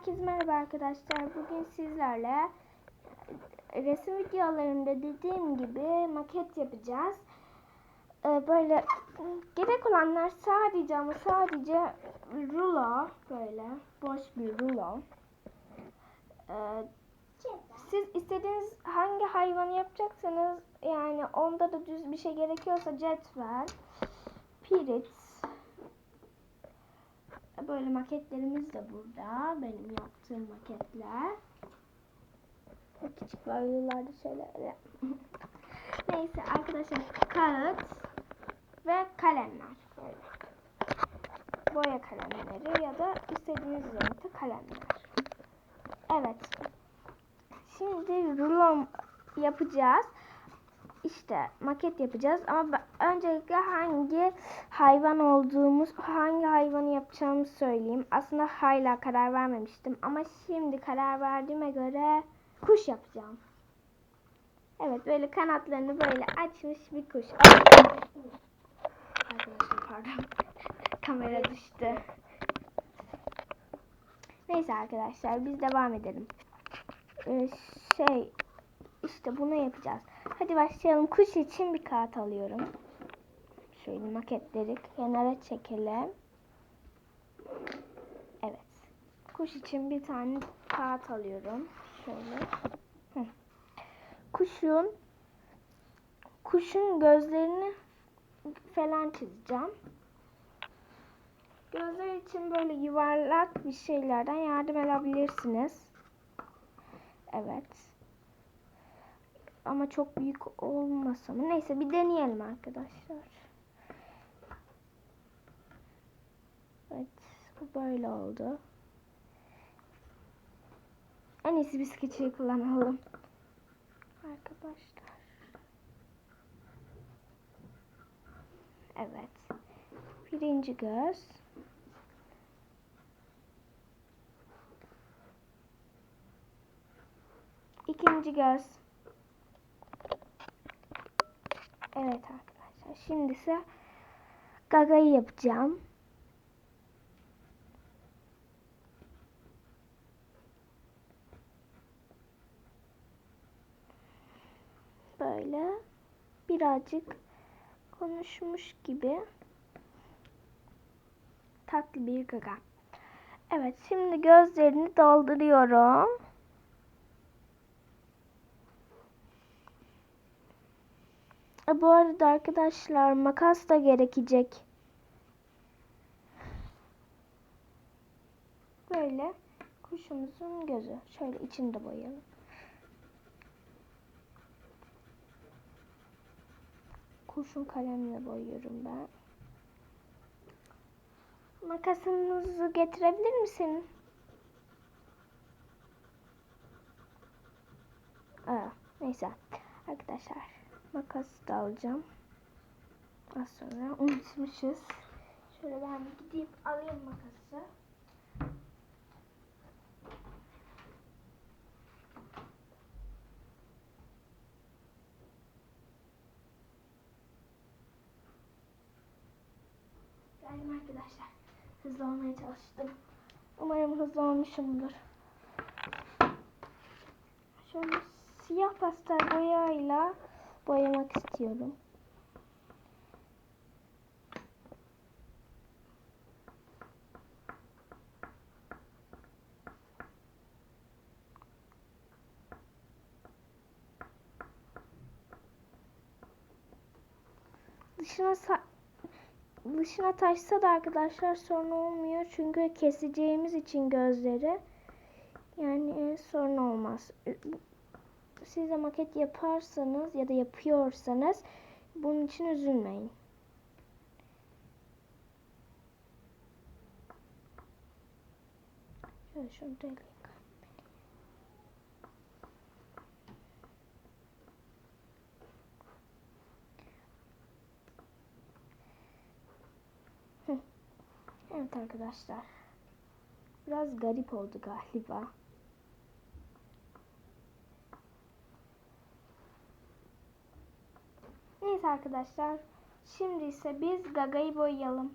Herkese merhaba arkadaşlar. Bugün sizlerle resim videolarında dediğim gibi maket yapacağız. Ee, Böyle gerek olanlar sadece ama sadece rulo böyle boş bir rulo. Ee, Siz istediğiniz hangi hayvanı yapacaksanız yani onda da düz bir şey gerekiyorsa cetvel, pirit, Böyle maketlerimiz de burada. Benim yaptığım maketler. Küçük boylularda şöyle öyle. Neyse arkadaşlar kağıt ve kalemler. Böyle. Boya kalemleri ya da istediğiniz renkte kalemler. Evet. Şimdi rulo yapacağız işte maket yapacağız ama öncelikle hangi hayvan olduğumuz, hangi hayvanı yapacağımı söyleyeyim. Aslında hala karar vermemiştim ama şimdi karar verdiğime göre kuş yapacağım. Evet böyle kanatlarını böyle açmış bir kuş. Arkadaşlar pardon. Kamera düştü. Neyse arkadaşlar biz devam edelim. Ee, şey işte bunu yapacağız. Hadi başlayalım. Kuş için bir kağıt alıyorum. Şöyle maketleri kenara çekelim. Evet. Kuş için bir tane kağıt alıyorum. Şöyle. Kuşun kuşun gözlerini falan çizeceğim. Gözler için böyle yuvarlak bir şeylerden yardım alabilirsiniz. Evet. Ama çok büyük olmasa mı? Neyse bir deneyelim arkadaşlar. Evet. Bu böyle oldu. En iyisi biz kullanalım. Arkadaşlar. Evet. Birinci göz. İkinci göz. Evet arkadaşlar. Şimdi ise gagayı yapacağım. Böyle birazcık konuşmuş gibi tatlı bir gaga. Evet şimdi gözlerini dolduruyorum. E, bu arada arkadaşlar makas da gerekecek. Böyle kuşumuzun gözü. Şöyle içini de boyayalım. Kurşun kalemle boyuyorum ben. Makasınızı getirebilir misin? Aa, neyse arkadaşlar makas da alacağım. Az sonra unutmuşuz. Şöyle ben gideyim alayım makası. Geldim arkadaşlar. Hızlı olmaya çalıştım. Umarım hızlı olmuşumdur. Şöyle siyah pastel boyayla boyamak istiyorum. Dışına dışına taşsa da arkadaşlar sorun olmuyor. Çünkü keseceğimiz için gözleri yani sorun olmaz. Siz de maket yaparsanız ya da yapıyorsanız bunun için üzülmeyin. Şöyle şunu. Hı. Evet arkadaşlar. Biraz garip oldu galiba. Neyse arkadaşlar. Şimdi ise biz gagayı boyayalım.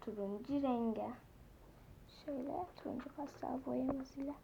Turuncu renge. Şöyle turuncu pastel boyamız ile.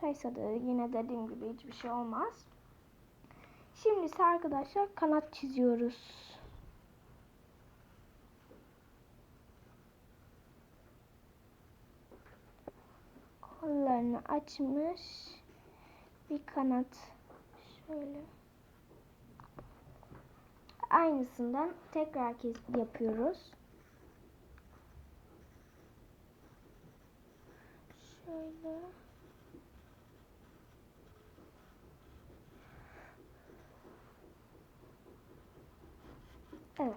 Kaysa da yine dediğim gibi hiçbir şey olmaz. Şimdi ise arkadaşlar kanat çiziyoruz. Kollarını açmış bir kanat. Şöyle. Aynısından tekrar kes yapıyoruz. Şöyle. Evet.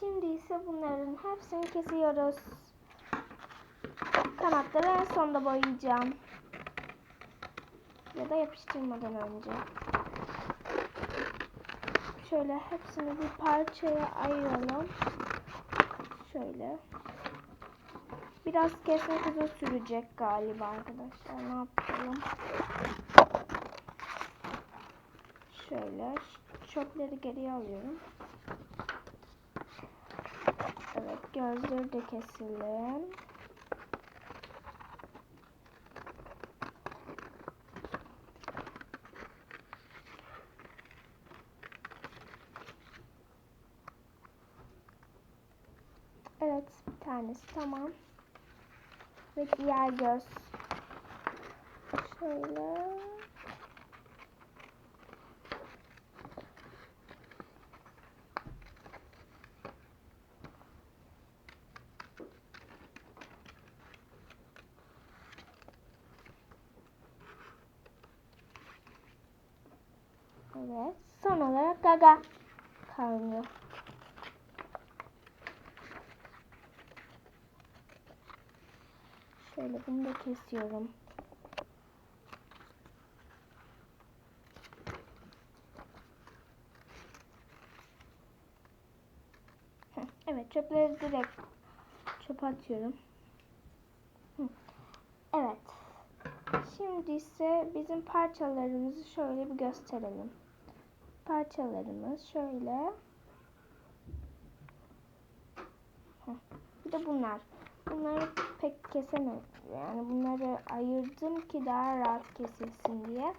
Şimdi ise bunların hepsini kesiyoruz. Kanatları en sonda boyayacağım. Ya da yapıştırmadan önce. Şöyle hepsini bir parçaya ayıralım. Şöyle. Biraz kesmek uzun sürecek galiba arkadaşlar. Ne yapalım? Şöyle çöpleri geriye alıyorum. Evet gözleri de keselim. Evet bir tanesi tamam. Ve diğer göz. Şöyle. Evet. Son olarak gaga kalıyor. Şöyle bunu da kesiyorum. Evet çöpleri direkt çöpe atıyorum. Evet. Şimdi ise bizim parçalarımızı şöyle bir gösterelim. Parçalarımız şöyle. Bir de bunlar. Bunları pek kesemem. Yani bunları ayırdım ki daha rahat kesilsin diye.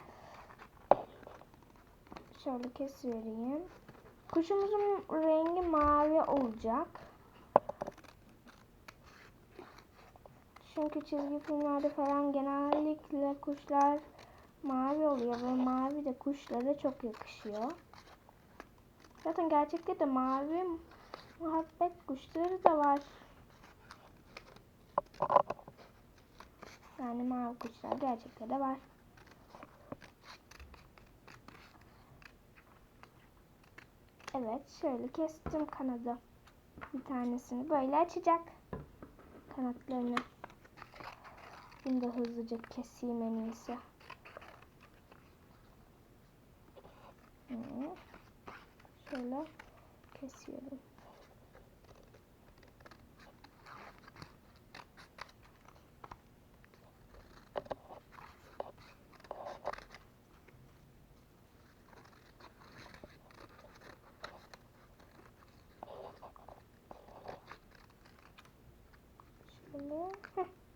Şöyle kesivereyim. Kuşumuzun rengi mavi olacak. Çünkü çizgi filmlerde falan genellikle kuşlar mavi oluyor ve mavi de kuşlara çok yakışıyor. Zaten gerçekte de mavi muhabbet kuşları da var. Yani mavi kuşlar gerçekte de var. Evet şöyle kestim kanadı. Bir tanesini böyle açacak. Kanatlarını. Bunu da hızlıca keseyim en iyisi. Şöyle kesiyorum.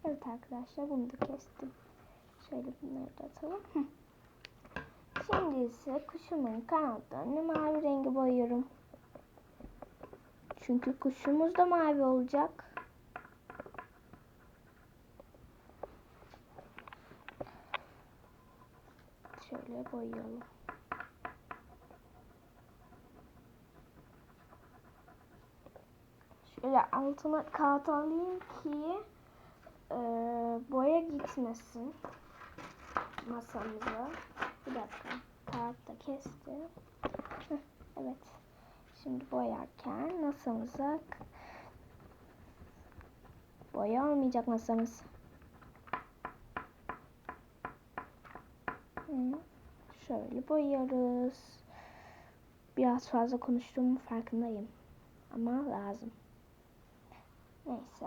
Evet arkadaşlar bunu da kestim. Şöyle bunları da atalım. Şimdi ise kuşumun kanatlarını mavi rengi boyuyorum. Çünkü kuşumuz da mavi olacak. Şöyle boyayalım. Şöyle altına kağıt alayım ki e, boya gitmesin masamıza. Bir dakika. Kağıt da kesti. Heh, evet. Şimdi boyarken masamıza boya olmayacak masamız. Şöyle boyuyoruz. Biraz fazla konuştuğumun farkındayım. Ama lazım. Neyse.